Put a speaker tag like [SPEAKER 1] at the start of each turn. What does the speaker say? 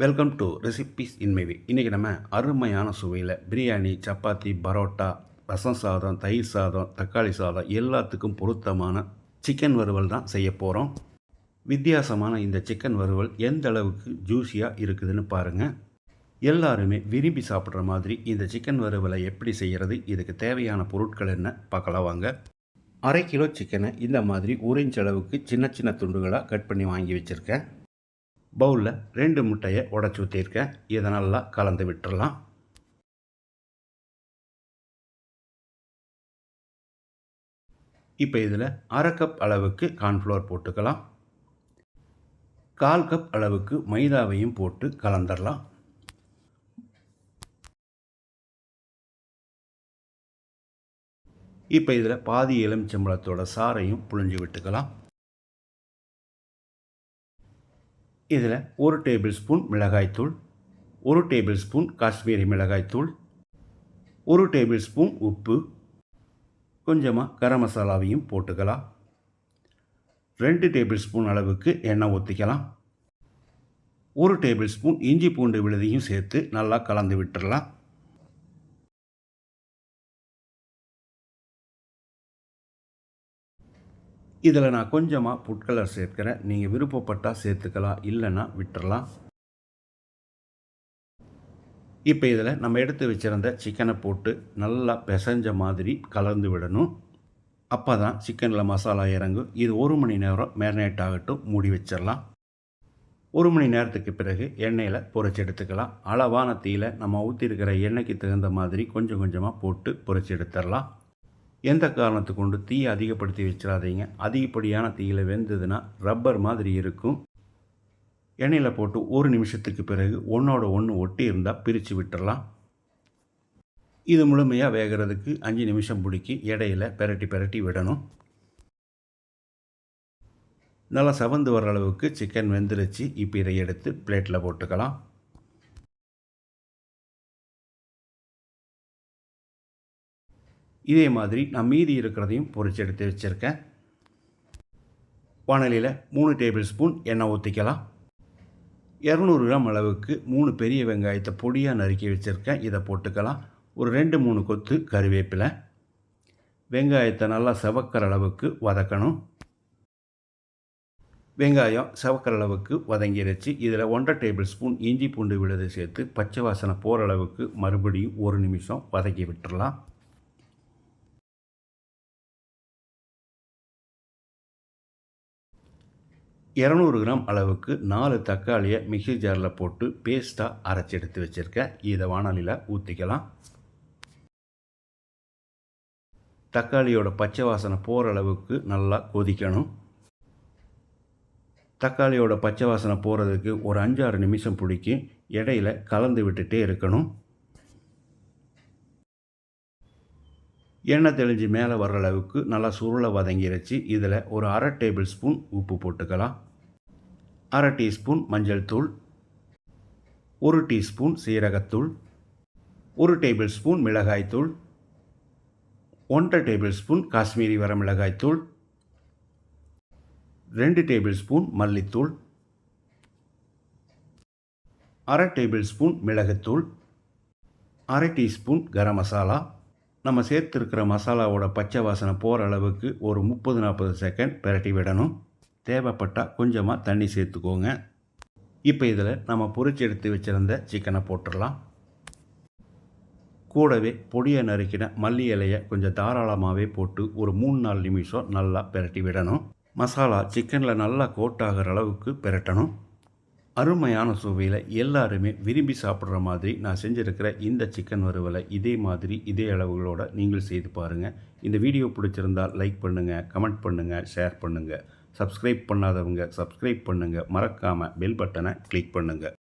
[SPEAKER 1] Welcome to recipes இன்மைவி இன்றைக்கி நம்ம அருமையான சுவையில் பிரியாணி சப்பாத்தி பரோட்டா ரசம் சாதம் தயிர் சாதம் தக்காளி சாதம் எல்லாத்துக்கும் பொருத்தமான சிக்கன் வறுவல் தான் செய்ய போகிறோம் வித்தியாசமான இந்த சிக்கன் வறுவல் எந்த அளவுக்கு ஜூஸியாக இருக்குதுன்னு பாருங்கள் எல்லாருமே விரும்பி சாப்பிட்ற மாதிரி இந்த சிக்கன் வறுவலை எப்படி செய்கிறது இதுக்கு தேவையான பொருட்கள் என்ன பார்க்கலாம் வாங்க. அரை கிலோ சிக்கனை இந்த மாதிரி ஒரு இன்ச் அளவுக்கு சின்ன சின்ன துண்டுகளாக கட் பண்ணி வாங்கி வச்சுருக்கேன். பவுலில் ரெண்டு முட்டையை உடச்சி ஊற்றிருக்கேன் இதை நல்லா கலந்து விட்டுறலாம். இப்போ இதில் அரை கப் அளவுக்கு கார்ன்ஃப்ளவர் போட்டுக்கலாம். கால் கப் அளவுக்கு மைதாவையும் போட்டு கலந்துடலாம் இப்போ இதில் பாதி எலுமிச்சம்பழத்தோட சாறையும் புழிஞ்சு விட்டுக்கலாம். இதில் ஒரு டேபிள் ஸ்பூன் மிளகாய்த்தூள் ஒரு டேபிள் ஸ்பூன் காஷ்மீரி மிளகாய்த்தூள் ஒரு டேபிள் ஸ்பூன் உப்பு கொஞ்சமாக கரம் மசாலாவையும் போட்டுக்கலாம். ரெண்டு டேபிள் ஸ்பூன் அளவுக்கு எண்ணெய் ஊற்றிக்கலாம் ஒரு டேபிள் ஸ்பூன் இஞ்சி பூண்டு விழுதியும் சேர்த்து நல்லா கலந்து விட்டுடலாம் இதில் நான் கொஞ்சமாக ஃபுட் கலர் சேர்க்கிறேன். நீங்கள் விருப்பப்பட்டால் சேர்த்துக்கலாம் இல்லைன்னா விட்டுறலாம். இப்போ இதில் நம்ம எடுத்து வச்சுருந்த சிக்கனை போட்டு நல்லா பிசைஞ்ச மாதிரி கலந்து விடணும். அப்போ தான் சிக்கனில் மசாலா இறங்கும். இது ஒரு மணி நேரம் மேரினேட் ஆகட்டும் மூடி வச்சிடலாம். ஒரு மணி நேரத்துக்கு பிறகு எண்ணெயில் பொறிச்சு எடுத்துக்கலாம். அளவான தீயில் நம்ம ஊற்றிருக்கிற எண்ணெய்க்கு தகுந்த மாதிரி கொஞ்சம் கொஞ்சமாக போட்டு பொறிச்சு எடுத்துடலாம். எந்த காரணத்தை கொண்டு தீயை அதிகப்படுத்தி வச்சிடாதீங்க அதிகப்படியான தீயில் வெந்ததுன்னா ரப்பர் மாதிரி இருக்கும். எண்ணெயில் போட்டு ஒரு நிமிஷத்துக்கு பிறகு ஒன்றோட ஒன்று ஒட்டி இருந்தால் பிரித்து விட்டுறலாம். இது முழுமையாக வேகிறதுக்கு அஞ்சு நிமிஷம் பிடிக்கி இடையில பெரட்டி பெரட்டி விடணும். நல்லா சவந்து வர அளவுக்கு சிக்கன் வெந்துருச்சு. இப்போ இதை எடுத்து பிளேட்டில் போட்டுக்கலாம். இதே மாதிரி நான் மீதி இருக்கிறதையும் பொறிச்சு எடுத்து வச்சுருக்கேன். வானலியில் மூணு டேபிள் ஸ்பூன் எண்ணெய் ஊற்றிக்கலாம் இரநூறு கிராம் அளவுக்கு மூணு பெரிய வெங்காயத்தை பொடியாக நறுக்கி வச்சுருக்கேன். இதை போட்டுக்கலாம். ஒரு ரெண்டு மூணு கொத்து கருவேப்பிலை. வெங்காயத்தை நல்லா செவக்கிற அளவுக்கு வதக்கணும். வெங்காயம் செவக்கிற அளவுக்கு வதங்கிடுச்சு இதில் ஒன்றரை டேபிள் ஸ்பூன் இஞ்சி பூண்டு விழுது சேர்த்து பச்சை வாசனை போகிற அளவுக்கு மறுபடியும் ஒரு நிமிஷம் வதக்கி விட்டுடலாம் இரநூறு கிராம் அளவுக்கு நாலு தக்காளியை மிக்சி ஜாரில் போட்டு பேஸ்ட்டாக அரைச்சி எடுத்து வச்சுருக்கேன் இதை வானொலியில் ஊற்றிக்கலாம் தக்காளியோட பச்சை வாசனை போகிற அளவுக்கு நல்லா கொதிக்கணும். தக்காளியோட பச்சை வாசனை போகிறதுக்கு ஒரு அஞ்சாறு நிமிஷம் பிடிக்கும் இடையில கலந்து விட்டுட்டே இருக்கணும். எண்ணெய் தெளிஞ்சு மேலே வர்ற அளவுக்கு நல்லா சுருளை வதங்கிருச்சு. இதில் ஒரு அரை டேபிள் ஸ்பூன் உப்பு போட்டுக்கலாம். அரை டீஸ்பூன் மஞ்சள் தூள். ஒரு டீஸ்பூன் சீரகத்தூள். ஒரு டேபிள் ஸ்பூன் மிளகாய்த்தூள் ஒன்றரை டேபிள் ஸ்பூன் காஷ்மீரி வர மிளகாய்த்தூள் ரெண்டு டேபிள் ஸ்பூன் மல்லித்தூள். அரை டேபிள் ஸ்பூன் மிளகுத்தூள். அரை டீஸ்பூன் கரம் மசாலா. நம்ம சேர்த்துருக்கிற மசாலாவோட பச்சை வாசனை போகிற அளவுக்கு ஒரு முப்பது நாற்பது செகண்ட் பிரட்டி விடணும். தேவைப்பட்டால் கொஞ்சமாக தண்ணி சேர்த்துக்கோங்க. இப்போ இதில் நம்ம பொறிச்சு எடுத்து வச்சுருந்த சிக்கனை போட்டுடலாம். கூடவே பொடியை நறுக்கின மல்லி இலையை கொஞ்சம் தாராளமாகவே போட்டு ஒரு மூணு நாலு நிமிஷம் நல்லா பிரட்டி விடணும். மசாலா சிக்கனில் நல்லா கோட் ஆகிற அளவுக்கு பிரட்டணும். அருமையான சுவையில் எல்லாருமே விரும்பி சாப்பிட்ற மாதிரி நான் செஞ்சுருக்கிற இந்த சிக்கன் வறுவலை இதே மாதிரி இதே அளவுகளோடு நீங்கள் செய்து பாருங்கள் இந்த வீடியோ பிடிச்சிருந்தால் லைக் பண்ணுங்கள் கமெண்ட் பண்ணுங்கள் ஷேர் பண்ணுங்கள் சப்ஸ்கிரைப் பண்ணாதவங்க சப்ஸ்கிரைப் பண்ணுங்கள் மறக்காமல் பெல் பட்டனை கிளிக் பண்ணுங்கள்